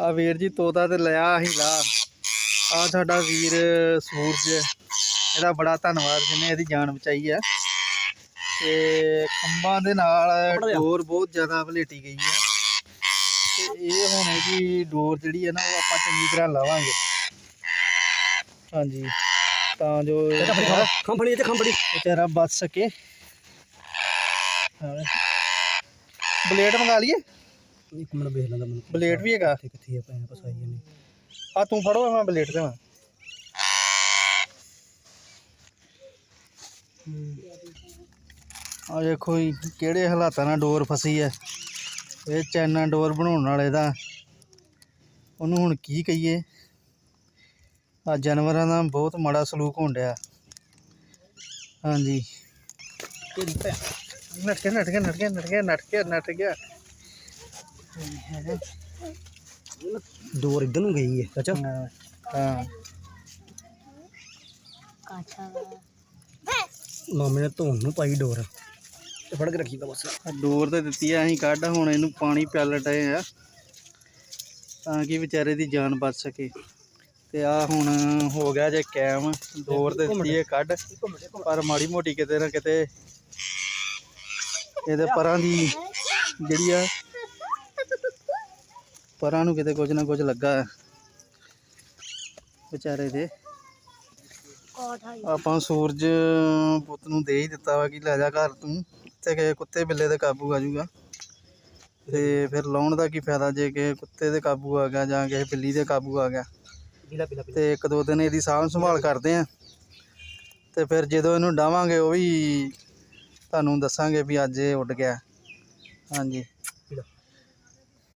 ਆ ਵੀਰ ਜੀ ਤੋਤਾ ਤੇ ਲਿਆ ਅਸੀਂ ਲਾ ਆ ਸਾਡਾ ਵੀਰ ਸੂਰਜ। ਇਹਦਾ ਬੜਾ ਧੰਨਵਾਦ ਜਿਹਨੇ ਇਹਦੀ ਜਾਨ ਬਚਾਈ ਆ। ਤੇ ਖੰਭਾਂ ਦੇ ਨਾਲ ਡੋਰ ਬਹੁਤ ਜ਼ਿਆਦਾ ਭਲੇਟੀ ਗਈ ਆ। ਤੇ ਇਹ ਹੁਣ ਇਹਦੀ ਡੋਰ ਜਿਹੜੀ ਹੈ ਨਾ ਉਹ ਆਪਾਂ ਚੰਗੀ ਤਰ੍ਹਾਂ ਲਾਵਾਂਗੇ। ਹਾਂਜੀ। ਤਾਂ ਜੋ ਕੰਪਨੀ ਤੇ ਕੰਪਨੀ ਵਿਚਾਰਾ ਬਚ ਸਕੇ। ਹਾਂ। ਬਲੇਡ ਮੰਗਾ ਲਈਏ? ਇੱਕ ਮਿੰਟ ਵੇਖ ਲੈਂਦਾ ਮੈਨੂੰ। ਬਲੇਡ ਵੀ ਹੈਗਾ? ਕਿੱਥੇ ਆ ਪੈਸੇ ਪਸਾਈ ਨੇ। ਆ ਤੂੰ ਫੜੋ ਮੈਂ ਬਲੇਡ ਦੇਵਾਂ ਆ ਦੇਖੋ ਜੀ ਕਿਹੜੇ ਹਾਲਾਤਾਂ ਨਾਲ ਡੋਰ ਫਸੀ ਹੈ। ਇਹ ਚਾਈਨਾ ਡੋਰ ਬਣਾਉਣ ਵਾਲੇ ਦਾ। ਉਹਨੂੰ ਹੁਣ ਕੀ ਕਹੀਏ? ਆ ਜਾਨਵਰਾਂ ਦਾ ਬਹੁਤ ਮਾੜਾ ਸਲੂਕ ਹੋਣ ਡਿਆ। ਹਾਂਜੀ। ਤੇਰੀ ਭੈਣ ਨੱਟ ਗਿਆ ਨੱਟ ਗਿਆ ਨੱਟ ਗਿਆ ਨੱਟ ਗਿਆ ਨੱਟ ਗਿਆ ਨੱਟ ਗਿਆ ਡੋਰ ਇੱਧਰ ਨੂੰ ਗਈ ਹੈ ਚਾਚਾ। ਹਾਂ ਹਾਂ। ਮਾਮੇ ਨੇ ਧੋਣ ਨੂੰ ਪਾਈ ਡੋਰ ਤੇ ਫੜ ਕੇ ਰੱਖੀ ਦਾ ਬਸ। ਡੋਰ ਤੇ ਦਿੱਤੀ ਆ ਅਸੀਂ ਕੱਢ ਹੁਣ ਇਹਨੂੰ ਪਾਣੀ ਪਿਆਲ ਡਏ ਆ ਤਾਂ ਕਿ ਵਿਚਾਰੇ ਦੀ ਜਾਨ ਬਚ ਸਕੇ। ਤੇ ਆ ਹੁਣ ਹੋ ਗਿਆ ਜੇ ਕੈਮ ਡੋਰ ਤੇ ਦਿੱਤੀ ਹੈ ਕੱਢ। ਪਰ ਮਾੜੀ ਮੋਟੀ ਕਿਤੇ ਨਾ ਕਿਤੇ ਇਹਦੇ ਪਰਾਂ ਦੀ ਜਿਹੜੀ ਆ ਪਰਾਂ ਨੂੰ ਕਿਤੇ ਕੁਝ ਨਾ ਕੁਝ ਲੱਗਾ ਹੈ। ਵਿਚਾਰੇ ਦੇ। ਆਪਾਂ ਸੂਰਜ ਪੁੱਤ ਨੂੰ ਦੇ ਹੀ ਦਿੱਤਾ ਵਾ ਕਿ ਲੈ ਜਾ ਘਰ ਤੂੰ। ਤੇ ਕਿ ਕੁੱਤੇ ਬਿੱਲੇ ਤੇ ਕਾਬੂ ਆ ਜਾਊਗਾ। ਤੇ ਫਿਰ ਲਾਉਣ ਦਾ ਕੀ ਫਾਇਦਾ ਜੇ ਕਿ ਕੁੱਤੇ ਤੇ ਕਾਬੂ ਆ ਗਿਆ ਜਾਂ ਕਿਸੇ ਬਿੱਲੀ ਤੇ ਕਾਬੂ ਆ ਗਿਆ। ਤੇ ਇੱਕ ਦੋ ਦਿਨ ਇਹਦੀ ਸਾਂਭ ਸੰਭਾਲ ਕਰਦੇ ਆ। ਤੇ ਫਿਰ ਜਦੋਂ ਇਹਨੂੰ ਡਾਵਾਂਗੇ ਉਹ ਵੀ ਤੁਹਾਨੂੰ ਦੱਸਾਂਗੇ ਵੀ ਅੱਜ ਇਹ ਉੱਡ ਗਿਆ। ਹਾਂਜੀ।